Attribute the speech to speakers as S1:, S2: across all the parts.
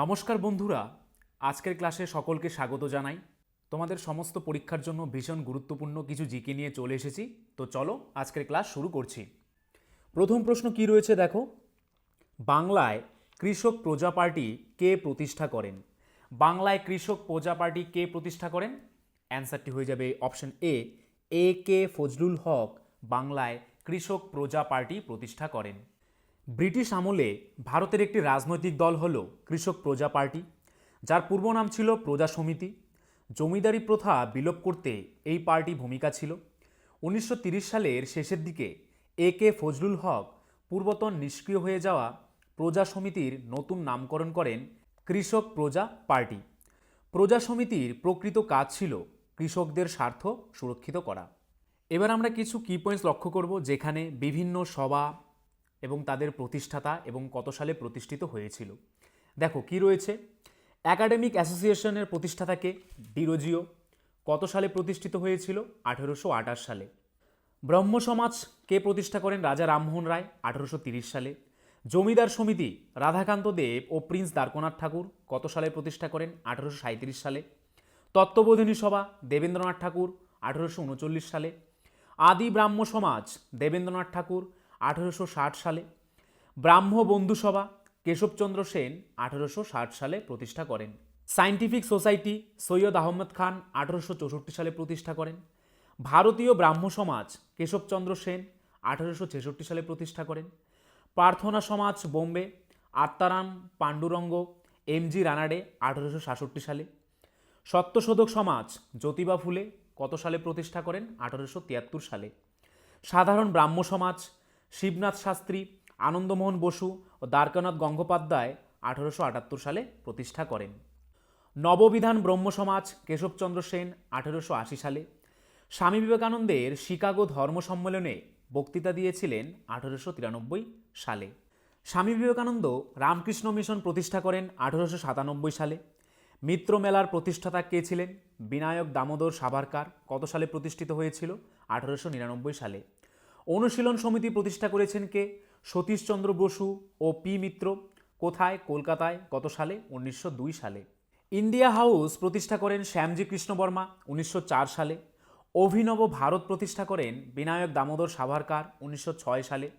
S1: নমস্কার বন্ধুরা, আজকের ক্লাসে সকলকে স্বাগত জানাই। তোমাদের সমস্ত পরীক্ষার জন্য ভীষণ গুরুত্বপূর্ণ কিছু জিকে নিয়ে চলে এসেছি, তো চলো আজকের ক্লাস শুরু করছি। প্রথম প্রশ্ন কি রয়েছে দেখো? বাংলায় কৃষক প্রজা পার্টি কে প্রতিষ্ঠা করেন? বাংলায় কৃষক প্রজা পার্টি কে প্রতিষ্ঠা করেন? অ্যান্সারটি হয়ে যাবে অপশন এ এ কে ফজলুল হক বাংলায় কৃষক প্রজা পার্টি প্রতিষ্ঠা করেন। ব্রিটিশ আমলে ভারতের একটি রাজনৈতিক দল হল কৃষক প্রজা পার্টি, যার পূর্ব নাম ছিল প্রজা সমিতি। জমিদারি প্রথা বিলোপ করতে এই পার্টি ভূমিকা ছিল। উনিশশো সালের শেষের দিকে এ কে ফজলুল হক পূর্বতন নিষ্ক্রিয় হয়ে যাওয়া প্রজা সমিতির নতুন নামকরণ করেন কৃষক প্রজা পার্টি। প্রজা সমিতির প্রকৃত কাজ ছিল কৃষকদের স্বার্থ সুরক্ষিত করা। এবার আমরা কিছু কি পয়েন্টস লক্ষ্য করব, যেখানে বিভিন্ন সভা এবং তাদের প্রতিষ্ঠাতা এবং কত সালে প্রতিষ্ঠিত হয়েছিল। দেখো, কি রয়েছে? অ্যাকাডেমিক অ্যাসোসিয়েশনের প্রতিষ্ঠাতাকে ডিরোজিও। কত সালে প্রতিষ্ঠিত হয়েছিল? আঠেরোশো আঠাশ সালে। ব্রহ্ম সমাজ কে প্রতিষ্ঠা করেন? রাজা রামমোহন রায়, আঠেরোশো সালে। জমিদার সমিতি, রাধাকান্ত দেব ও প্রিন্স দ্বারকনাথ ঠাকুর কত সালে প্রতিষ্ঠা করেন? আঠেরোশো সাঁইত্রিশ সালে। তত্ত্ববোধিনী সভা, দেবেন্দ্রনাথ ঠাকুর, আঠেরোশো উনচল্লিশ সালে। আদি ব্রাহ্ম সমাজ, দেবেন্দ্রনাথ ঠাকুর আঠেরোশো ষাট সালে। ব্রাহ্ম বন্ধুসভা কেশবচন্দ্র সেন আঠেরোশো ষাট সালে প্রতিষ্ঠা করেন। সায়েন্টিফিক সোসাইটি সৈয়দ আহমদ খান আঠেরোশো চৌষট্টি সালে প্রতিষ্ঠা করেন। ভারতীয় ব্রাহ্ম সমাজ কেশবচন্দ্র সেন আঠেরোশো ছেষট্টি সালে প্রতিষ্ঠা করেন। প্রার্থনা সমাজ বোম্বে আত্মারাম পাণ্ডুরঙ্গ এম জি রানাডে আঠেরোশো সাতষট্টি সালে। সত্যশোধক সমাজ জ্যোতিবা ফুলে কত সালে প্রতিষ্ঠা করেন? আঠেরোশো তিয়াত্তর সালে। সাধারণ ব্রাহ্ম সমাজ শিবনাথ শাস্ত্রী, আনন্দমোহন বসু ও দ্বারকানাথ গঙ্গোপাধ্যায় আঠেরোশো আটাত্তর সালে প্রতিষ্ঠা করেন। নববিধান ব্রহ্মসমাজ কেশবচন্দ্র সেন আঠেরোশো আশি সালে। স্বামী বিবেকানন্দের শিকাগো ধর্ম সম্মেলনে বক্তৃতা দিয়েছিলেন আঠেরোশো তিরানব্বই সালে। স্বামী বিবেকানন্দ রামকৃষ্ণ মিশন প্রতিষ্ঠা করেন আঠেরোশো সাতানব্বই সালে। মিত্র মেলার প্রতিষ্ঠাতা কে ছিলেন? বিনায়ক দামোদর সাভারকার কত সালে প্রতিষ্ঠিত হয়েছিল? আঠেরোশো নিরানব্বই সালে। অনুশীলন সমিতি প্রতিষ্ঠা করেছেন কে? সতীশচন্দ্র বসু ও পি মিত্র। কোথায়? কলকাতায়। কত সালে, উনিশশো দুই সালে। ইন্ডিয়া হাউস প্রতিষ্ঠা করেন শ্যামজি কৃষ্ণ বর্মা, উনিশশো চার সালে। অভিনব ভারত প্রতিষ্ঠা করেন বিনায়ক দামোদর সাভারকার, উনিশশো ছয় সালে।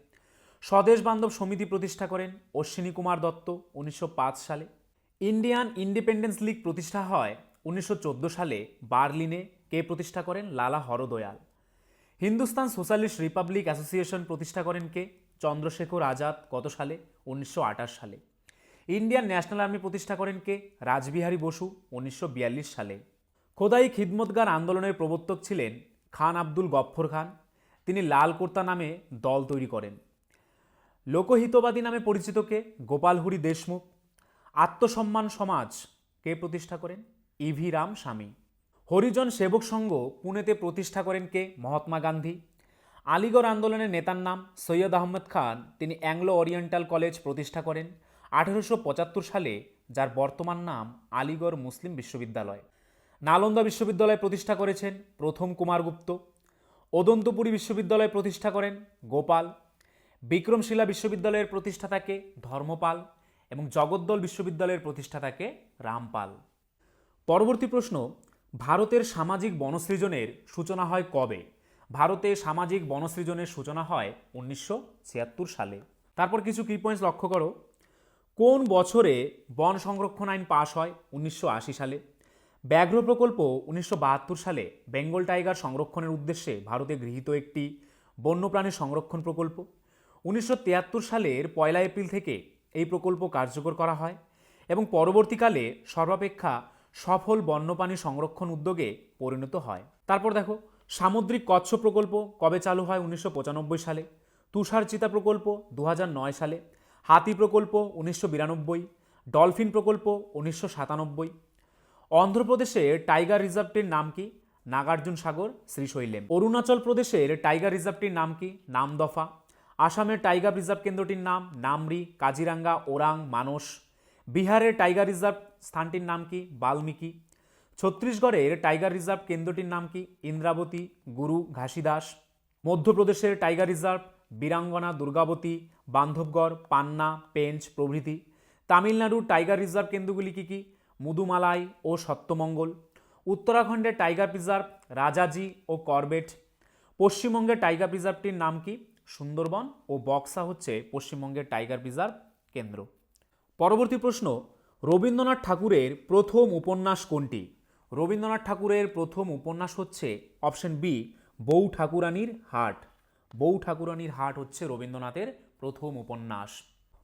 S1: স্বদেশ বান্ধব সমিতি প্রতিষ্ঠা করেন অশ্বিনী কুমার দত্ত, উনিশশো পাঁচ সালে। ইন্ডিয়ান ইন্ডিপেন্ডেন্স লীগ প্রতিষ্ঠা হয়, উনিশশো চোদ্দ সালে বার্লিনে। কে প্রতিষ্ঠা করেন? Lala Hardayal. Hindustan socialist republic association প্রতিষ্ঠা করেন কে? চন্দ্রশেখর আজাদ, কত সালে? উনিশশো আটাশ সালে। ইন্ডিয়ান ন্যাশনাল আর্মি প্রতিষ্ঠা করেন কে? রাজবিহারী বসু, উনিশশো বিয়াল্লিশ সালে। খোদাই খিদমতগার আন্দোলনের প্রবর্তক ছিলেন খান আব্দুল গফ্ফর খান। তিনি লাল কোর্তা নামে দল তৈরি করেন। লোকহিতবাদী নামে পরিচিত কে? গোপালহুরি দেশমুখ। আত্মসম্মান সমাজ কে প্রতিষ্ঠা করেন? ইভি রাম স্বামী হরিজন সেবক সংঘ পুনেতে প্রতিষ্ঠা করেন কে? মহাত্মা গান্ধী। আলিগড় আন্দোলনের নেতার নাম সৈয়দ আহমদ খান। তিনি অ্যাংলো ওরিয়েন্টাল কলেজ প্রতিষ্ঠা করেন আঠেরোশো পঁচাত্তর সালে, যার বর্তমান নাম আলিগড় মুসলিম বিশ্ববিদ্যালয়। নালন্দা বিশ্ববিদ্যালয় প্রতিষ্ঠা করেছেন প্রথম কুমারগুপ্ত ওদন্তপুরী বিশ্ববিদ্যালয় প্রতিষ্ঠা করেন গোপাল। বিক্রমশিলা বিশ্ববিদ্যালয়ের প্রতিষ্ঠাতাকে ধর্মপাল। এবং জগদ্দল বিশ্ববিদ্যালয়ের প্রতিষ্ঠাতাকে রামপাল। পরবর্তী প্রশ্ন ভারতের সামাজিক বনসৃজনের সূচনা হয় কবে? ভারতে সামাজিক বনসৃজনের সূচনা হয় উনিশশো ছিয়াত্তর সালে। তারপর কিছু কি পয়েন্টস লক্ষ্য করো। কোন বছরে বন সংরক্ষণ আইন পাশ হয়? উনিশশো আশি সালে। ব্যাঘ্র প্রকল্প উনিশশো বাহাত্তর সালে বেঙ্গল টাইগার সংরক্ষণের উদ্দেশ্যে ভারতে গৃহীত একটি বন্যপ্রাণী সংরক্ষণ প্রকল্প। উনিশশো তিয়াত্তর সালের পয়লা এপ্রিল থেকে এই প্রকল্প কার্যকর করা হয় এবং পরবর্তীকালে সর্বাপেক্ষা সফল বন্যপ্রাণী সংরক্ষণ উদ্যোগে পরিণত হয়। তারপর দেখো, সামুদ্রিক কচ্ছ প্রকল্প কবে চালু হয় উনিশশো পঁচানব্বই সালে? তুষার চিতা প্রকল্প দু হাজার নয় সালে। হাতি প্রকল্প উনিশশো বিরানব্বই। ডলফিন প্রকল্প উনিশশো সাতানব্বই। অন্ধ্রপ্রদেশের টাইগার রিজার্ভটির নাম কি? নাগার্জুন সাগর, শ্রীশৈলেম। অরুণাচল প্রদেশের টাইগার রিজার্ভটির নাম কি? নামদফা। আসামের টাইগার রিজার্ভ কেন্দ্রটির নাম নামরি, কাজিরাঙ্গা, ওরাং, মানস। বিহারের টাইগার রিজার্ভ স্থানটির নাম কি? বাল্মীকি। ছত্তিশগড়ের টাইগার রিজার্ভ কেন্দ্রটির নাম কি? ইন্দ্রাবতী, গুরু, ঘাসিদাস। মধ্যপ্রদেশের টাইগার রিজার্ভ, বীরাঙ্গনা, দুর্গাবতী, বান্ধবগড়, পান্না, পেঞ্চ প্রভৃতি। তামিলনাড়ুর টাইগার রিজার্ভ কেন্দ্রগুলি কী কী? মুদুমালাই ও সত্যমঙ্গল উত্তরাখণ্ডের টাইগার রিজার্ভ, রাজাজি ও করবেট। পশ্চিমবঙ্গের টাইগার রিজার্ভটির নাম কি? সুন্দরবন ও বক্সা হচ্ছে পশ্চিমবঙ্গের টাইগার রিজার্ভ কেন্দ্র। পরবর্তী প্রশ্ন, রবীন্দ্রনাথ ঠাকুরের প্রথম উপন্যাস কোনটি? রবীন্দ্রনাথ ঠাকুরের প্রথম উপন্যাস হচ্ছে অপশন বি, বউ ঠাকুরানীর হাট। বউ ঠাকুরানীর হাট হচ্ছে রবীন্দ্রনাথের প্রথম উপন্যাস।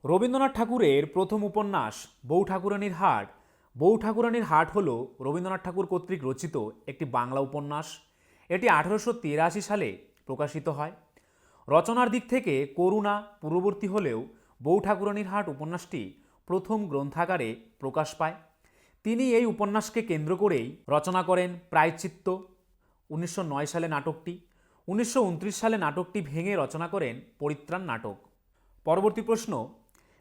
S1: রবীন্দ্রনাথ ঠাকুরের প্রথম উপন্যাস, বউ ঠাকুরানীর হাট। বউ ঠাকুরানীর হাট হল রবীন্দ্রনাথ ঠাকুর কর্তৃক রচিত একটি বাংলা উপন্যাস। এটি আঠারোশো তিরাশি সালে প্রকাশিত হয়। রচনার দিক থেকে করুণা পূর্ববর্তী হলেও বউ ঠাকুরানীর হাট উপন্যাসটি প্রথম গ্রন্থাগারে প্রকাশ পায়। তিনি এই উপন্যাসকে কেন্দ্র করেই রচনা করেন প্রায়চিত্ত। উনিশশো নয় সালে নাটকটি, উনিশশো উনত্রিশ সালে নাটকটি ভেঙে রচনা করেন পরিত্রাণ নাটক। পরবর্তী প্রশ্ন,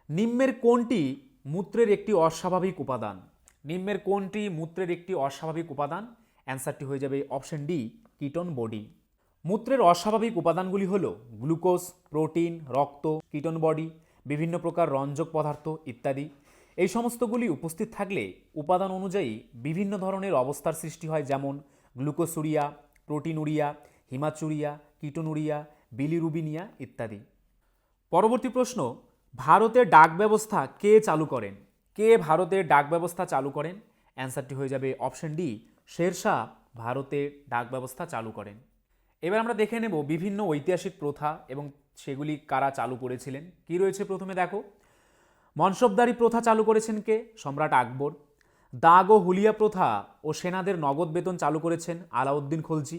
S1: নিম্নের কোনটি মূত্রের একটি অস্বাভাবিক উপাদান? নিম্নের কোনটি মূত্রের একটি অস্বাভাবিক উপাদান? অ্যান্সারটি হয়ে যাবে অপশন ডি, কিটন বডি। মূত্রের অস্বাভাবিক উপাদানগুলি হল গ্লুকোজ, প্রোটিন, রক্ত, কিটন বডি। বিভিন্ন প্রকার রঞ্জক পদার্থ ইত্যাদি। এই সমস্তগুলি উপস্থিত থাকলে উপাদান অনুযায়ী বিভিন্ন ধরনের অবস্থার সৃষ্টি হয়, যেমন glucosuria, proteinuria, haematuria, ketonuria, bilirubinaemia ইত্যাদি। পরবর্তী প্রশ্ন, ভারতের ডাক ব্যবস্থা কে চালু করেন? কে ভারতের ডাক ব্যবস্থা চালু করেন? অ্যান্সারটি হয়ে যাবে অপশন ডি, শেরশাহ ভারতের ডাক ব্যবস্থা চালু করেন। এবার আমরা দেখে নেব বিভিন্ন ঐতিহাসিক প্রথা এবং সেগুলি কারা চালু করেছিলেন? কি রয়েছে প্রথমে দেখো। মনসবদারি প্রথা চালু করেছেন কে? সম্রাট আকবর। দাগ ও হুলিয়া প্রথা ও সেনাদের নগদ বেতন চালু করেছেন আলাউদ্দিন খলজি।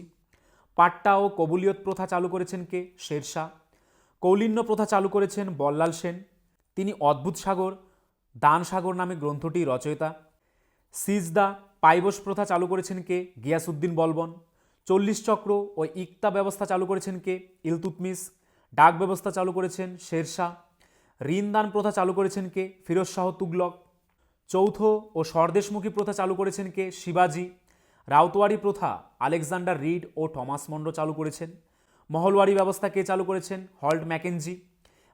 S1: পাট্টা ও কবুলিয়ত প্রথা চালু করেছেন কে? শেরশাহ। কৌলিন্য প্রথা চালু করেছেন বল্লাল সেন। তিনি অদ্ভুত সাগর, দান সাগর নামে গ্রন্থটি রচয়িতা। সিজদা পাইবস প্রথা চালু করেছেন কে? গিয়াসুদ্দিন বলবন। চল্লিশ চক্র ও ইকতা ব্যবস্থা চালু করেছেন কে? ইলতুতমিস ডাক ব্যবস্থা চালু করেছেন শেরশাহ। ঋণদান প্রথা চালু করেছেন কে? ফিরোজ শাহ তুগলক। চৌথ ও স্বরদেশমুখী প্রথা চালু করেছেন কে? শিবাজি। রাউতওয়ারি প্রথা আলেকজান্ডার রিড ও টমাস মন্ডো চালু করেছেন। মহলওয়ারি ব্যবস্থা কে চালু করেছেন? Halt McKenzie.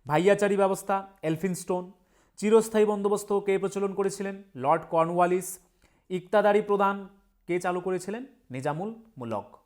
S1: ভাইয়াচারি ব্যবস্থা এলফিনস্টোন চিরস্থায়ী বন্দোবস্ত কে প্রচলন করেছিলেন? Lord Cornwallis. ইকতাদারি প্রদান কে চালু করেছিলেন? নিজামুল মুলক।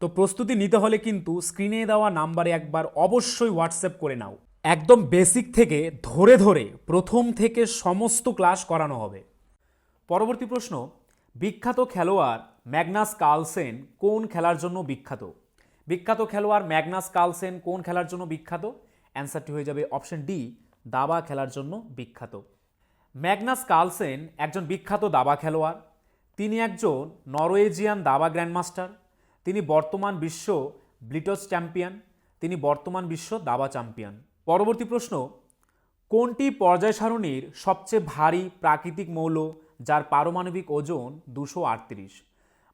S1: তো প্রস্তুতি নিতে হলে কিন্তু স্ক্রিনে দেওয়া নাম্বারে একবার অবশ্যই হোয়াটসঅ্যাপ করে নাও। একদম বেসিক থেকে ধরে ধরে প্রথম থেকে সমস্ত ক্লাস করানো হবে। পরবর্তী প্রশ্ন, বিখ্যাত খেলোয়াড় ম্যাগনাস কার্লসেন কোন খেলার জন্য বিখ্যাত? বিখ্যাত খেলোয়াড় ম্যাগনাস কার্লসেন কোন খেলার জন্য বিখ্যাত? অ্যান্সারটি হয়ে যাবে অপশন ডি, দাবা খেলার জন্য বিখ্যাত। ম্যাগনাস কার্লসেন একজন বিখ্যাত দাবা খেলোয়াড়। তিনি একজন নরওয়েজিয়ান দাবা গ্র্যান্ডমাস্টার। তিনি বর্তমান বিশ্ব ব্লিটস চ্যাম্পিয়ন, তিনি বর্তমান বিশ্ব দাবা চ্যাম্পিয়ন। পরবর্তী প্রশ্ন, কোনটি পর্যায় সারণীর সবচেয়ে ভারী প্রাকৃতিক মৌল যার পারমাণবিক ওজন দুশো আটত্রিশ?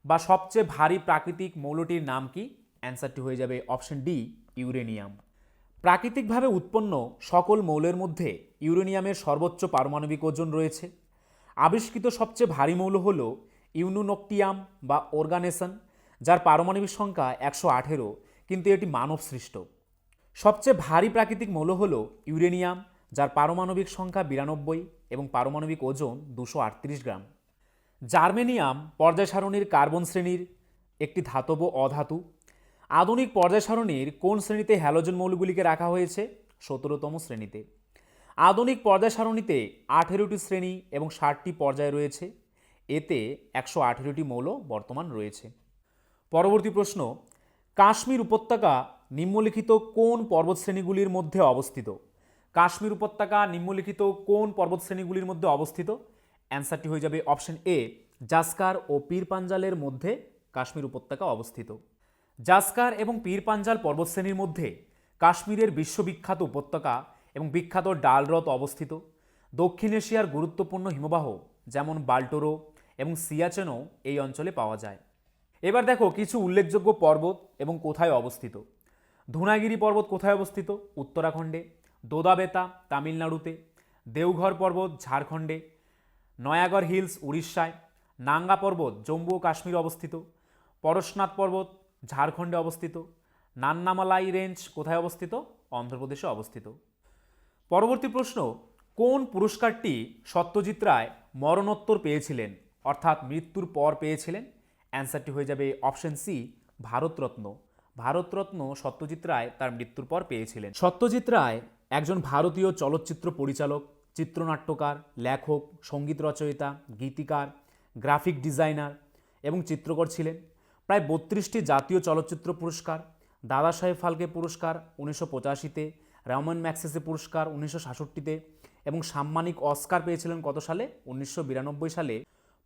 S1: বা সবচেয়ে ভারী প্রাকৃতিক মৌলটির নাম কি? অ্যান্সারটি হয়ে যাবে অপশন ডি, ইউরেনিয়াম। প্রাকৃতিকভাবে উৎপন্ন সকল মৌলের মধ্যে ইউরেনিয়ামের সর্বোচ্চ পারমাণবিক ওজন রয়েছে। আবিষ্কৃত সবচেয়ে ভারী মৌল হল ইউনুনক্টিয়াম বা অর্গানেশন যার পারমাণবিক সংখ্যা একশো আঠেরো, কিন্তু এটি মানব সৃষ্ট। সবচেয়ে ভারী প্রাকৃতিক মৌল হল ইউরেনিয়াম, যার পারমাণবিক সংখ্যা বিরানব্বই এবং পারমাণবিক ওজন দুশো আটত্রিশ গ্রাম। জার্মেনিয়াম পর্যায় সারণীর কার্বন শ্রেণির একটি ধাতব অধাতু। আধুনিক পর্যায় সারণীর কোন শ্রেণীতে হ্যালোজেন মৌলগুলিকে রাখা হয়েছে? সতেরোতম শ্রেণীতে। আধুনিক পর্যায় সারণীতে আঠেরোটি শ্রেণি এবং ষাটটি পর্যায় রয়েছে। এতে একশো আঠেরোটি মৌল বর্তমান রয়েছে। পরবর্তী প্রশ্ন, কাশ্মীর উপত্যকা নিম্নলিখিত কোন পর্বতশ্রেণীগুলির মধ্যে অবস্থিত? কাশ্মীর উপত্যকা নিম্নলিখিত কোন পর্বতশ্রেণীগুলির মধ্যে অবস্থিত? অ্যান্সারটি হয়ে যাবে অপশন এ, জাস্কার ও পীর পাঞ্জালের মধ্যে কাশ্মীর উপত্যকা অবস্থিত। জাস্কার এবং পীর পাঞ্জাল পর্বতশ্রেণীর মধ্যে কাশ্মীরের বিশ্ববিখ্যাত উপত্যকা এবং বিখ্যাত ডাল অবস্থিত। দক্ষিণ এশিয়ার গুরুত্বপূর্ণ হিমবাহ, যেমন বাল্টোরো এবং সিয়াচেনও এই অঞ্চলে পাওয়া যায়। এবার দেখো কিছু উল্লেখযোগ্য পর্বত এবং কোথায় অবস্থিত। ধুনাগিরি পর্বত কোথায় অবস্থিত? উত্তরাখণ্ডে, দোদাবেতা, তামিলনাড়ুতে, দেওঘর পর্বত, ঝাড়খণ্ডে, নয়াগড় হিলস, উড়িষ্যায়, নাঙ্গা পর্বত, জম্মু ও কাশ্মীরে অবস্থিত, পরশনাথ পর্বত, ঝাড়খণ্ডে অবস্থিত, নান্নামালাই রেঞ্জ কোথায় অবস্থিত? অন্ধ্রপ্রদেশে অবস্থিত। পরবর্তী প্রশ্ন, কোন পুরস্কারটি সত্যজিৎ রায় মরণোত্তর পেয়েছিলেন? অর্থাৎ মৃত্যুর পর পেয়েছিলেন? অ্যান্সারটি হয়ে যাবে অপশন সি, ভারতরত্ন। ভারতরত্ন সত্যজিৎ রায় তার মৃত্যুর পর পেয়েছিলেন। সত্যজিৎ রায় একজন ভারতীয় চলচ্চিত্র পরিচালক, চিত্রনাট্যকার, লেখক, সংগীত রচয়িতা, গীতিকার, গ্রাফিক ডিজাইনার এবং চিত্রকর ছিলেন। প্রায় বত্রিশটি জাতীয় চলচ্চিত্র পুরস্কার, দাদা সাহেব ফালকে পুরস্কার উনিশশো পঁচাশিতে রমন ম্যাক্সেসে পুরস্কার উনিশশো সাতষট্টিতে এবং সাম্মানিক অস্কার পেয়েছিলেন কত সালে? উনিশশো বিরানব্বই সালে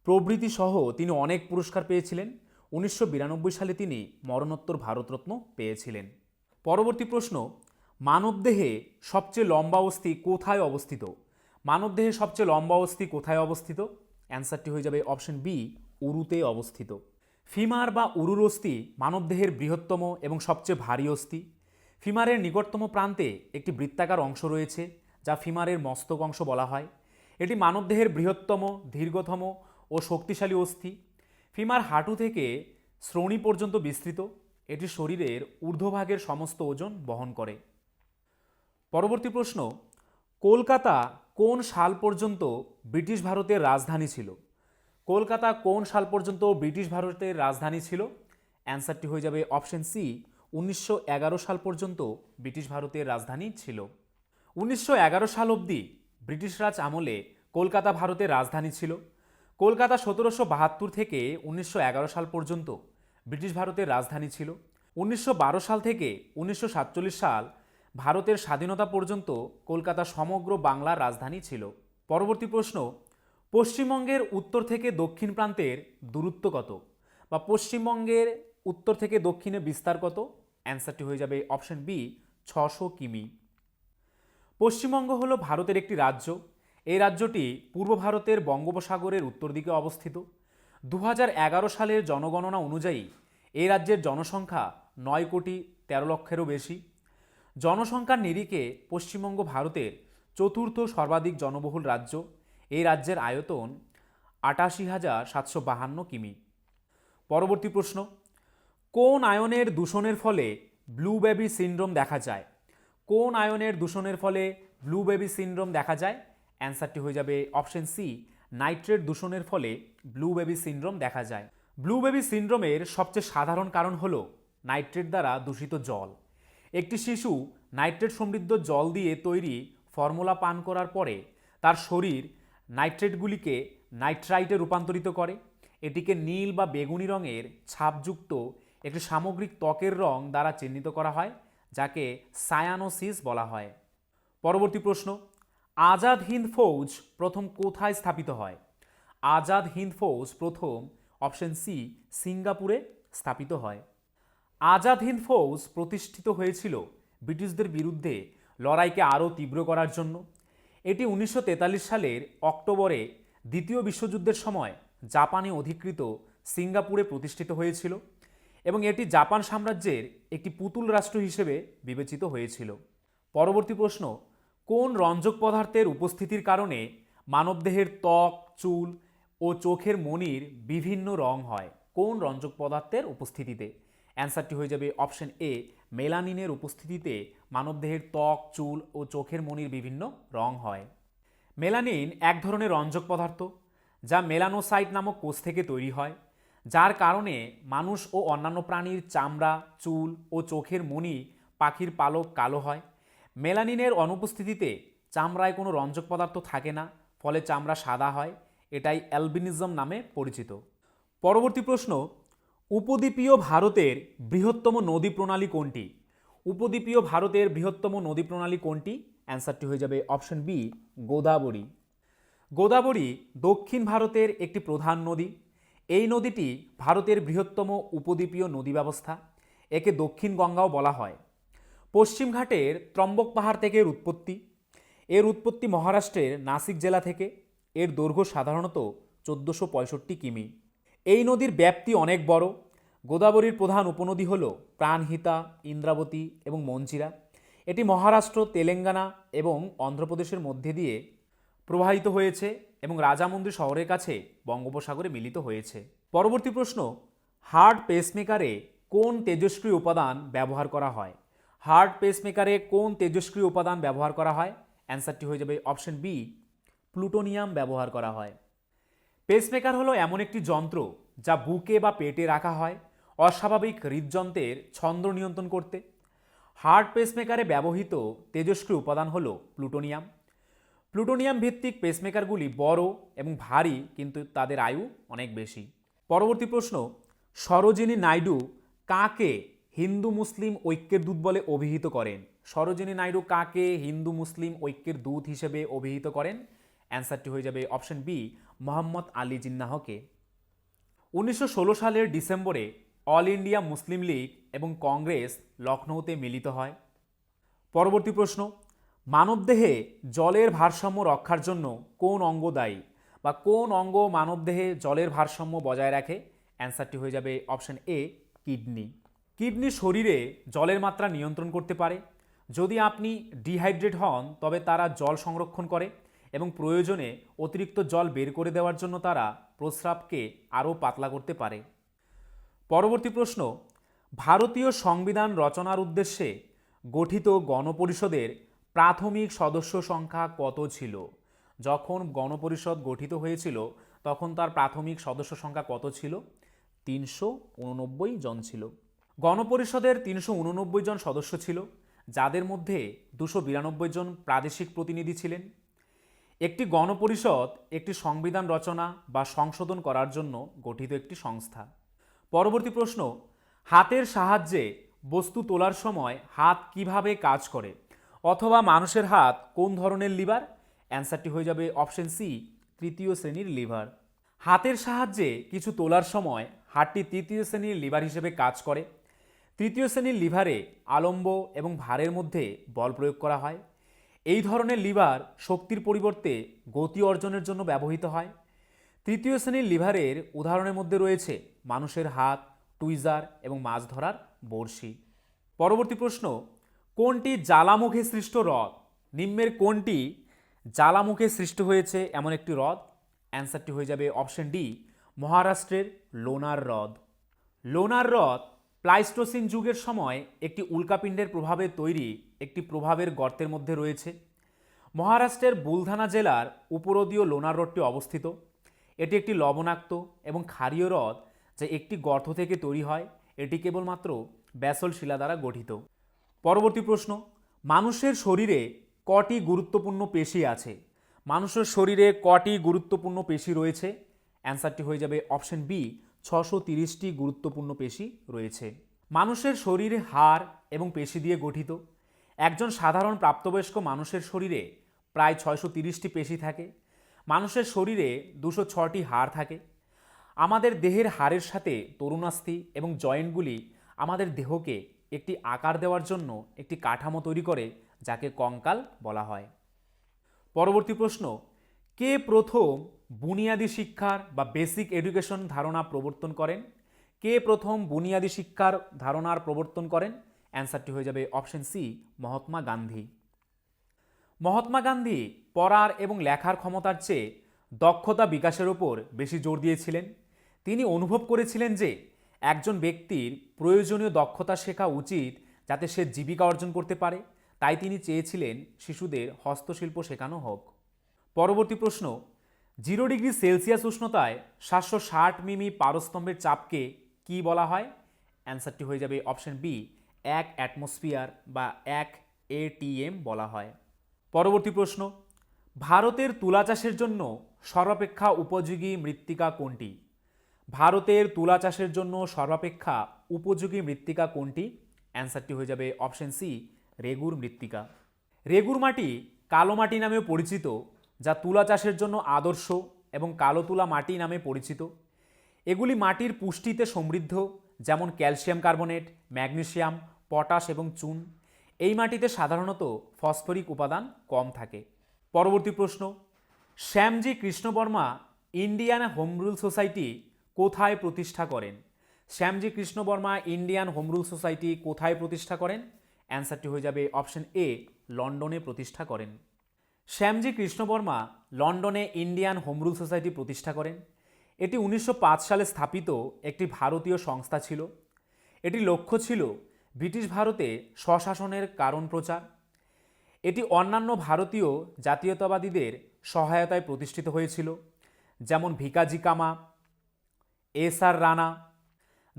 S1: প্রভৃতি সহ তিনি অনেক পুরস্কার পেয়েছিলেন। উনিশশো বিরানব্বই সালে তিনি মরণোত্তর ভারতরত্ন পেয়েছিলেন। পরবর্তী প্রশ্ন, মানবদেহে সবচেয়ে লম্বা অস্থি কোথায় অবস্থিত? মানবদেহে সবচেয়ে লম্বা অস্থি কোথায় অবস্থিত? অ্যান্সারটি হয়ে যাবে অপশন বি, উরুতে অবস্থিত। ফিমার বা উরুর অস্থি মানবদেহের বৃহত্তম এবং সবচেয়ে ভারী অস্থি। ফিমারের নিকটতম প্রান্তে একটি বৃত্তাকার অংশ রয়েছে, যা ফিমারের মস্তক অংশ বলা হয়। এটি মানবদেহের বৃহত্তম, দীর্ঘতম ও শক্তিশালী অস্থি। ফিমার হাঁটু থেকে শ্রোণী পর্যন্ত বিস্তৃত। এটি শরীরের ঊর্ধ্বভাগের সমস্ত ওজন বহন করে। পরবর্তী প্রশ্ন, কলকাতা কোন সাল পর্যন্ত ব্রিটিশ ভারতের রাজধানী ছিল? কলকাতা কোন সাল পর্যন্ত ব্রিটিশ ভারতের রাজধানী ছিল? অ্যান্সারটি হয়ে যাবে অপশন সি, উনিশশো এগারো সাল পর্যন্ত ব্রিটিশ ভারতের রাজধানী ছিল। উনিশশো এগারো সাল অবধি ব্রিটিশ রাজ আমলে কলকাতা ভারতের রাজধানী ছিল। কলকাতা সতেরোশো বাহাত্তর থেকে উনিশশো এগারো সাল পর্যন্ত ব্রিটিশ ভারতের রাজধানী ছিল। উনিশশো বারো সাল থেকে উনিশশো সাতচল্লিশ সাল ভারতের স্বাধীনতা পর্যন্ত কলকাতা সমগ্র বাংলার রাজধানী ছিল। পরবর্তী প্রশ্ন, পশ্চিমবঙ্গের উত্তর থেকে দক্ষিণ প্রান্তের দূরত্ব কত? বা পশ্চিমবঙ্গের উত্তর থেকে দক্ষিণে বিস্তার কত? অ্যান্সারটি হয়ে যাবে অপশন বি, ছশো কিমি। পশ্চিমবঙ্গ হল ভারতের একটি রাজ্য। এই রাজ্যটি পূর্ব ভারতের বঙ্গোপসাগরের উত্তর দিকে অবস্থিত। দু হাজার এগারো সালের জনগণনা অনুযায়ী এই রাজ্যের জনসংখ্যা নয় কোটি তেরো লক্ষেরও বেশি। জনসংখ্যার নিরিখে পশ্চিমবঙ্গ ভারতের চতুর্থ সর্বাধিক জনবহুল রাজ্য। এই রাজ্যের আয়তন আটাশি হাজার সাতশো বাহান্ন কিমি। পরবর্তী প্রশ্ন, কোন আয়নের দূষণের ফলে ব্লু বেবি সিনড্রোম দেখা যায়? কোন আয়নের দূষণের ফলে ব্লু বেবি সিনড্রোম দেখা যায়? অ্যান্সারটি হয়ে যাবে অপশন সি, নাইট্রেট দূষণের ফলে ব্লু বেবি সিনড্রোম দেখা যায়। ব্লু বেবি সিনড্রোমের সবচেয়ে সাধারণ কারণ হল নাইট্রেট দ্বারা দূষিত জল। একটি শিশু নাইট্রেট সমৃদ্ধ জল দিয়ে তৈরি ফর্মুলা পান করার পরে তার শরীর নাইট্রেটগুলিকে নাইট্রাইটে রূপান্তরিত করে। এটিকে নীল বা বেগুনি রঙের ছাপযুক্ত একটি সামগ্রিক ত্বকের রং দ্বারা চিহ্নিত করা হয়, যাকে সায়ানোসিস বলা হয়। পরবর্তী প্রশ্ন আজাদ হিন্দ ফৌজ প্রথম কোথায় স্থাপিত হয়? আজাদ হিন্দ ফৌজ প্রথম অপশন সি সিঙ্গাপুরে স্থাপিত হয়। আজাদ হিন্দ ফৌজ প্রতিষ্ঠিত হয়েছিল ব্রিটিশদের বিরুদ্ধে লড়াইকে আরও তীব্র করার জন্য। এটি উনিশশো তেতাল্লিশ সালের অক্টোবরে দ্বিতীয় বিশ্বযুদ্ধের সময় জাপানে অধিকৃত সিঙ্গাপুরে প্রতিষ্ঠিত হয়েছিল এবং এটি জাপান সাম্রাজ্যের একটি পুতুল রাষ্ট্র হিসেবে বিবেচিত হয়েছিল। পরবর্তী প্রশ্ন কোন রঞ্জক পদার্থের উপস্থিতির কারণে মানবদেহের ত্বক, চুল ও চোখের মনির বিভিন্ন রং হয়? কোন রঞ্জক পদার্থের উপস্থিতিতে? অ্যান্সারটি হয়ে যাবে অপশন এ, মেলানিনের উপস্থিতিতে মানবদেহের ত্বক, চুল ও চোখের মনির বিভিন্ন রং হয়। মেলানিন এক ধরনের রঞ্জক পদার্থ, যা মেলানোসাইট নামক কোষ থেকে তৈরি হয়, যার কারণে মানুষ ও অন্যান্য প্রাণীর চামড়া, চুল ও চোখের মণি পাখির পালক কালো হয় মেলানিনের অনুপস্থিতিতে চামড়ায় কোনো রঞ্জক পদার্থ থাকে না, ফলে চামড়া সাদা হয়, এটাই অ্যালবিনিজম নামে পরিচিত। পরবর্তী প্রশ্ন, উপদ্বীপীয় ভারতের বৃহত্তম নদী প্রণালী কোনটি? উপদ্বীপীয় ভারতের বৃহত্তম নদী প্রণালী কোনটি? অ্যান্সারটি হয়ে যাবে অপশন বি, গোদাবরী। গোদাবরী দক্ষিণ ভারতের একটি প্রধান নদী। এই নদীটি ভারতের বৃহত্তম উপদ্বীপীয় নদী ব্যবস্থা। একে দক্ষিণ গঙ্গাও বলা হয়। পশ্চিম ঘাটের ত্রম্বক পাহাড় থেকে এর উৎপত্তি। এর উৎপত্তি মহারাষ্ট্রের নাসিক জেলা থেকে। এর দৈর্ঘ্য সাধারণত চোদ্দোশো পঁয়ষট্টি কিমি। এই নদীর ব্যাপ্তি অনেক বড়। গোদাবরীর প্রধান উপনদী হল প্রাণহিতা, ইন্দ্রাবতী এবং মঞ্চিরা এটি মহারাষ্ট্র, তেলেঙ্গানা এবং অন্ধ্রপ্রদেশের মধ্যে দিয়ে প্রবাহিত হয়েছে এবং রাজামন্দির শহরের কাছে বঙ্গোপসাগরে মিলিত হয়েছে। পরবর্তী প্রশ্ন হার্ট পেসমেকারে কোন তেজস্ক্রিয় উপাদান ব্যবহার করা হয়? হার্ট পেসমেকারে কোন তেজস্ক্রিয় উপাদান ব্যবহার করা হয়? অ্যান্সারটি হয়ে যাবে অপশন বি প্লুটোনিয়াম ব্যবহার করা হয়। পেসমেকার হলো এমন একটি যন্ত্র যা বুকে বা পেটে রাখা হয়, অস্বাভাবিক হৃদযন্ত্রের ছন্দ নিয়ন্ত্রণ করতে। হার্ট পেসমেকারে ব্যবহৃত তেজস্ক্রিয় উপাদান হলো প্লুটোনিয়াম প্লুটোনিয়াম ভিত্তিক পেসমেকারগুলি বড় এবং ভারী, কিন্তু তাদের আয়ু অনেক বেশি। পরবর্তী প্রশ্ন, সরোজিনী নাইডু কাকে হিন্দু মুসলিম ঐক্যের দূত বলে অভিহিত করেন। সরোজিনী নাইডু কাকে হিন্দু মুসলিম ঐক্যের দূত হিসেবে অভিহিত করেন? অ্যান্সারটি হয়ে যাবে অপশন বি, মোহাম্মদ আলী জিন্নাহকে। উনিশশো ষোলো সালের ডিসেম্বরে অল ইন্ডিয়া মুসলিম লীগ এবং কংগ্রেস লখনৌতে মিলিত হয়। পরবর্তী প্রশ্ন, মানবদেহে জলের ভারসাম্য রক্ষার জন্য কোন অঙ্গ দায়ী বা কোন অঙ্গ মানবদেহে জলের ভারসাম্য বজায় রাখে? অ্যান্সারটি হয়ে যাবে অপশন এ, কিডনি। কিডনি শরীরে জলের মাত্রা নিয়ন্ত্রণ করতে পারে। যদি আপনি ডিহাইড্রেট হন, তবে তারা জল সংরক্ষণ করে এবং প্রয়োজনে অতিরিক্ত জল বের করে দেওয়ার জন্য তারা প্রস্রাবকে আরও পাতলা করতে পারে। পরবর্তী প্রশ্ন, ভারতীয় সংবিধান রচনার উদ্দেশ্যে গঠিত গণপরিষদের প্রাথমিক সদস্য সংখ্যা কত ছিল? যখন গণপরিষদ গঠিত হয়েছিল, তখন তার প্রাথমিক সদস্য সংখ্যা কত ছিল? তিনশো উননব্বই জন ছিল। গণপরিষদের তিনশো উননব্বই জন সদস্য ছিল, যাদের মধ্যে দুশো বিরানব্বই জন প্রাদেশিক প্রতিনিধি ছিলেন। একটি গণপরিষদ, একটি সংবিধান রচনা বা সংশোধন করার জন্য গঠিত একটি সংস্থা। পরবর্তী প্রশ্ন, হাতের সাহায্যে বস্তু তোলার সময় হাত কীভাবে কাজ করে? অথবা মানুষের হাত কোন ধরনের লিভার? অ্যান্সারটি হয়ে যাবে অপশন সি, তৃতীয় শ্রেণির লিভার। হাতের সাহায্যে কিছু তোলার সময় হাতটি তৃতীয় শ্রেণির লিভার হিসেবে কাজ করে। তৃতীয় শ্রেণির লিভারে আলম্ব এবং ভারের মধ্যে বল প্রয়োগ করা হয়। এই ধরনের লিভার শক্তির পরিবর্তে গতি অর্জনের জন্য ব্যবহৃত হয়। তৃতীয় শ্রেণির লিভারের উদাহরণের মধ্যে রয়েছে মানুষের হাত, টুইজার এবং মাছ ধরার বড়শি। পরবর্তী প্রশ্ন, কোনটি জ্বালামুখে সৃষ্ট হ্রদ? নিম্নের কোনটি জ্বালামুখে সৃষ্ট হয়েছে এমন একটি হ্রদ? অ্যান্সারটি হয়ে যাবে অপশন ডি, মহারাষ্ট্রের লোনার হ্রদ। লোনার হ্রদ প্লাইস্টোসিন যুগের সময় একটি উল্কাপিণ্ডের প্রভাবে তৈরি একটি প্রভাবের গর্তের মধ্যে রয়েছে। মহারাষ্ট্রের বুলধানা জেলার উপরদীয় লোনার হ্রদটি অবস্থিত। এটি একটি লবণাক্ত এবং ক্ষারীয় হ্রদ যা একটি গর্ত থেকে তৈরি হয়। এটি কেবলমাত্র ব্যাসল শিলা দ্বারা গঠিত। পরবর্তী প্রশ্ন, মানুষের শরীরে কটি গুরুত্বপূর্ণ পেশি আছে? মানুষের শরীরে কটি গুরুত্বপূর্ণ পেশি রয়েছে? অ্যান্সারটি হয়ে যাবে অপশন বি ছশো তিরিশটি গুরুত্বপূর্ণ পেশি রয়েছে। মানুষের শরীরে হাড় এবং পেশি দিয়ে গঠিত। একজন সাধারণ প্রাপ্তবয়স্ক মানুষের শরীরে প্রায় ছয়শো তিরিশটি পেশি থাকে। মানুষের শরীরে দুশো ছটি হাড় থাকে। আমাদের দেহের হাড়ের সাথে তরুণাস্থি এবং জয়েন্টগুলি আমাদের দেহকে একটি আকার দেওয়ার জন্য একটি কাঠামো তৈরি করে, যাকে কঙ্কাল বলা হয়। পরবর্তী প্রশ্ন কে প্রথম বুনিয়াদী শিক্ষার বা বেসিক এডুকেশন ধারণা প্রবর্তন করেন? কে প্রথম বুনিয়াদি শিক্ষার ধারণার প্রবর্তন করেন? অ্যান্সারটি হয়ে যাবে অপশন সি, মহাত্মা গান্ধী। মহাত্মা গান্ধী পড়ার এবং লেখার ক্ষমতার চেয়ে দক্ষতা বিকাশের উপর বেশি জোর দিয়েছিলেন। তিনি অনুভব করেছিলেন যে একজন ব্যক্তির প্রয়োজনীয় দক্ষতা শেখা উচিত যাতে সে জীবিকা অর্জন করতে পারে। তাই তিনি চেয়েছিলেন শিশুদের হস্তশিল্প শেখানো হোক। পরবর্তী প্রশ্ন, জিরো ডিগ্রি সেলসিয়াস উষ্ণতায় সাতশো ষাট মিমি পারস্তম্ভের চাপকে কি বলা হয়? অ্যান্সারটি হয়ে যাবে অপশন বি, এক অ্যাটমসফিয়ার বা এক এটিএম বলা হয়। পরবর্তী প্রশ্ন, ভারতের তুলা চাষের জন্য সর্বাপেক্ষা উপযোগী মৃত্তিকা কোনটি? ভারতের তুলা চাষের জন্য সর্বাপেক্ষা উপযোগী মৃত্তিকা কোনটি? অ্যান্সারটি হয়ে যাবে অপশন সি, রেগুর মৃত্তিকা। রেগুর মাটি কালো মাটি নামেও পরিচিত যা তুলা চাষের জন্য আদর্শ এবং কালো তুলা মাটি নামে পরিচিত। এগুলি মাটির পুষ্টিতে সমৃদ্ধ, যেমন ক্যালসিয়াম কার্বনেট, ম্যাগনেসিয়াম, পটাশ এবং চুন। এই মাটিতে সাধারণত ফসফরিক উপাদান কম থাকে। পরবর্তী প্রশ্ন, Shyamji Krishnavarma Indian home rule society কোথায় প্রতিষ্ঠা করেন? Shyamji Krishnavarma Indian home rule society কোথায় প্রতিষ্ঠা করেন? অ্যান্সারটি হয়ে যাবে অপশন এ, লন্ডনে প্রতিষ্ঠা করেন। শ্যামজি কৃষ্ণবর্মা লন্ডনে ইন্ডিয়ান হোম রুল সোসাইটি প্রতিষ্ঠা করেন। এটি উনিশশো পাঁচ সালে স্থাপিত একটি ভারতীয় সংস্থা ছিল। এটি লক্ষ্য ছিল ব্রিটিশ ভারতে স্বশাসনের কারণ প্রচার। এটি অন্যান্য ভারতীয় জাতীয়তাবাদীদের সহায়তায় প্রতিষ্ঠিত হয়েছিল, যেমন ভিকাজি কামা, এস আর রানা,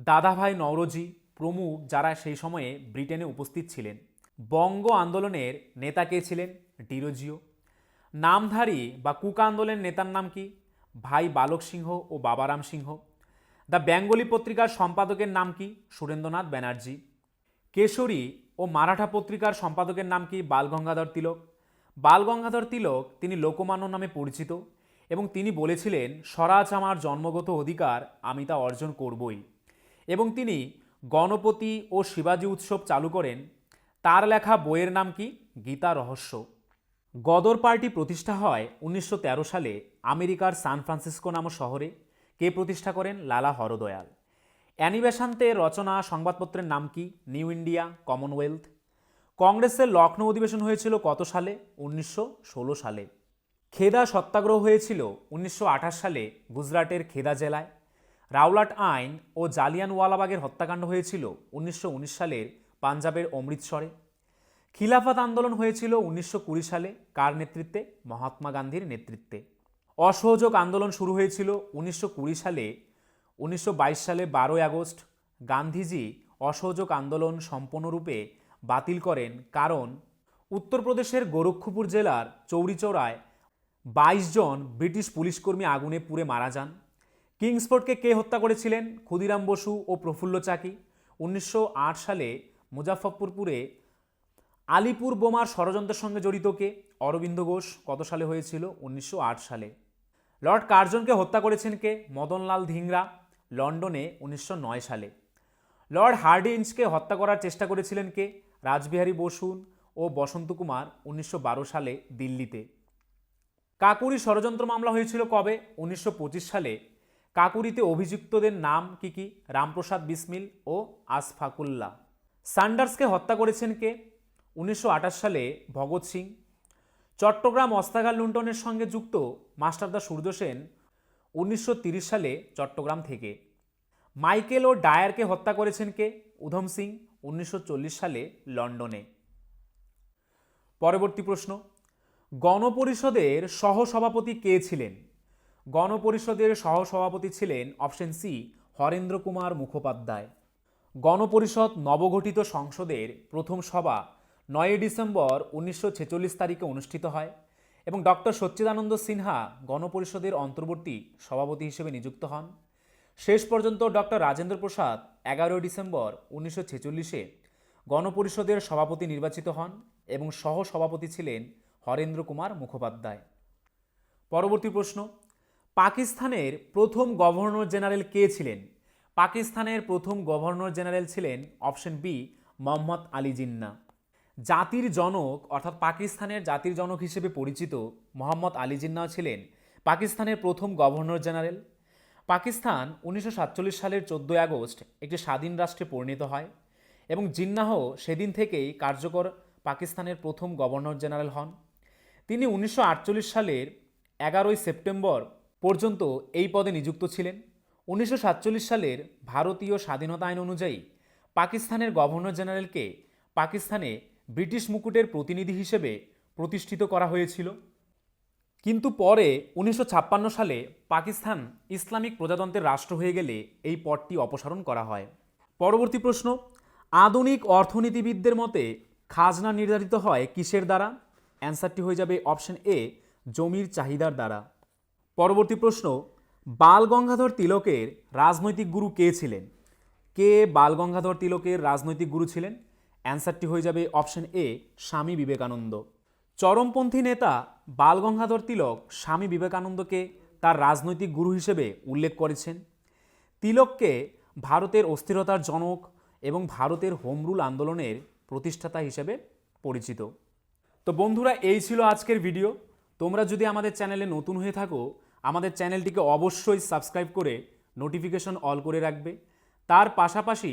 S1: দাদাভাই নওরোজি প্রমুখ যারা সেই সময়ে ব্রিটেনে উপস্থিত ছিলেন। বঙ্গ আন্দোলনের নেতা কে ছিলেন? ডিরোজিও। নামধারী বা কুক আন্দোলনের নেতার নাম কি? ভাই বালক সিংহ ও বাবারাম সিংহ। দ্য বেঙ্গলি পত্রিকার সম্পাদকের নাম কি? সুরেন্দ্রনাথ ব্যানার্জি। কেশরী ও মারাঠা পত্রিকার সম্পাদকের নাম কি? বালগঙ্গাধর তিলক। বালগঙ্গাধর তিলক তিনি লোকমান্য নামে পরিচিত এবং তিনি বলেছিলেন, স্বরাজ আমার জন্মগত অধিকার, আমি তা অর্জন করবই। এবং তিনি গণপতি ও শিবাজি উৎসব চালু করেন। তার লেখা বইয়ের নাম কি? গীতা রহস্য। গদর পার্টি প্রতিষ্ঠা হয় উনিশশো তেরো সালে আমেরিকার সান ফ্রান্সিসকো নামক শহরে। কে প্রতিষ্ঠা করেন? লালা হরদয়াল। অ্যানিবেশান্তের রচনা সংবাদপত্রের নাম কি? New India, commonwealth. কংগ্রেসের লখনৌ অধিবেশন হয়েছিল কত সালে? উনিশশো ষোলো সালে। খেদা সত্যাগ্রহ হয়েছিল উনিশশো আঠাশ সালে গুজরাটের খেদা জেলায়। রাওলাট আইন ও জালিয়ানওয়ালাবাগের হত্যাকাণ্ড হয়েছিল উনিশশো উনিশ সালের পাঞ্জাবের অমৃতসরে। খিলাফত আন্দোলন হয়েছিল উনিশশো কুড়ি সালে, কার নেতৃত্বে? মহাত্মা গান্ধীর নেতৃত্বে। অসহযোগ আন্দোলন শুরু হয়েছিল উনিশশো কুড়ি সালে, উনিশশো বাইশ সালে বারোই আগস্ট। গান্ধীজি অসহযোগ আন্দোলন সম্পূর্ণরূপে বাতিল করেন কারণ উত্তরপ্রদেশের গোরক্ষপুর জেলার চৌরিচৌরায় বাইশ জন ব্রিটিশ পুলিশকর্মী আগুনে পুড়ে মারা যান। কিংসফোর্ডকে কে হত্যা করেছিলেন? ক্ষুদিরাম বসু ও প্রফুল্ল চাকি। উনিশশো আট সালে মুজাফফরপুরে আলিপুর বোমার ষড়যন্ত্রের সঙ্গে জড়িত কে? অরবিন্দ ঘোষ কত সালে হয়েছিল? উনিশশো আট সালে। লর্ড কার্জনকে হত্যা করেছেন কে? মদনলাল ধিংরা, লন্ডনে উনিশশো নয় সালে। লর্ড হার্ডিঞ্জকে হত্যা করার চেষ্টা করেছিলেন কে? রাজবিহারী বসুন ও বসন্ত কুমার উনিশশো বারো সালে দিল্লিতে। কাকুরি ষড়যন্ত্র মামলা হয়েছিল কবে? উনিশশো পঁচিশ সালে। কাকুরিতে অভিযুক্তদের নাম কি কি? রামপ্রসাদ বিসমিল ও আসফাকুল্লা সান্ডার্সকে হত্যা করেছেন কে? উনিশশো আটাশ সালে ভগৎ সিং, চট্টগ্রাম অস্তাগার লুণ্ঠনের সঙ্গে যুক্ত মাস্টারদা সূর্য সেন উনিশশো সালে চট্টগ্রাম থেকে। মাইকেল ও ডায়ারকে হত্যা করেছেন কে? উধম সিং, উনিশশো চল্লিশ সালে লন্ডনে। পরবর্তী প্রশ্ন, গণপরিষদের সহসভাপতি কে ছিলেন? গণপরিষদের সহসভাপতি ছিলেন অপশন সি, হরেন্দ্র কুমার মুখোপাধ্যায়। গণপরিষদ নবগঠিত সংসদের প্রথম সভা নয়ই ডিসেম্বর উনিশশো ছেচল্লিশ তারিখে অনুষ্ঠিত হয় এবং ডক্টর সচ্চিদানন্দ সিনহা গণপরিষদের অন্তর্বর্তী সভাপতি হিসেবে নিযুক্ত হন। শেষ পর্যন্ত ডক্টর রাজেন্দ্র প্রসাদ এগারোই ডিসেম্বর উনিশশো ছেচল্লিশে গণপরিষদের সভাপতি নির্বাচিত হন এবং সহ সভাপতি ছিলেন হরেন্দ্র কুমার মুখোপাধ্যায়। পরবর্তী প্রশ্ন, পাকিস্তানের প্রথম গভর্নর জেনারেল কে ছিলেন? পাকিস্তানের প্রথম গভর্নর জেনারেল ছিলেন অপশন বি মোহাম্মদ আলী জিন্না। জাতির জনক, অর্থাৎ পাকিস্তানের জাতির জনক হিসেবে পরিচিত মোহাম্মদ আলী জিন্নাও ছিলেন পাকিস্তানের প্রথম গভর্নর জেনারেল। পাকিস্তান উনিশশো সাতচল্লিশ সালের চোদ্দোই আগস্ট একটি স্বাধীন রাষ্ট্রে পরিণত হয় এবং জিন্নাহ সেদিন থেকেই কার্যকর পাকিস্তানের প্রথম গভর্নর জেনারেল হন। তিনি উনিশশো আটচল্লিশ সালের এগারোই সেপ্টেম্বর পর্যন্ত এই পদে নিযুক্ত ছিলেন। উনিশশো সাতচল্লিশ সালের ভারতীয় স্বাধীনতা আইন অনুযায়ী পাকিস্তানের গভর্নর জেনারেলকে পাকিস্তানে ব্রিটিশ মুকুটের প্রতিনিধি হিসেবে প্রতিষ্ঠিত করা হয়েছিল। কিন্তু পরে উনিশশো ছাপ্পান্ন সালে পাকিস্তান ইসলামিক প্রজাতন্ত্রের রাষ্ট্র হয়ে গেলে এই পদটি অপসারণ করা হয়। পরবর্তী প্রশ্ন, আধুনিক অর্থনীতিবিদদের মতে খাজনা নির্ধারিত হয় কিসের দ্বারা? অ্যান্সারটি হয়ে যাবে অপশন এ, জমির চাহিদার দ্বারা। পরবর্তী প্রশ্ন, বাল গঙ্গাধর তিলকের রাজনৈতিক গুরু কে ছিলেন? কে বাল গঙ্গাধর তিলকের রাজনৈতিক গুরু ছিলেন? অ্যান্সারটি হয়ে যাবে অপশন এ, স্বামী বিবেকানন্দ। চরমপন্থী নেতা বাল গঙ্গাধর তিলক স্বামী বিবেকানন্দকে তার রাজনৈতিক গুরু হিসেবে উল্লেখ করেছেন। তিলককে ভারতের অস্থিরতার জনক এবং ভারতের হোমরুল আন্দোলনের প্রতিষ্ঠাতা হিসেবে পরিচিত। তো বন্ধুরা, এই ছিল আজকের ভিডিও। তোমরা যদি আমাদের চ্যানেলে নতুন হয়ে থাকো, আমাদের চ্যানেলটিকে অবশ্যই সাবস্ক্রাইব করে নোটিফিকেশন অল করে রাখবে। তার পাশাপাশি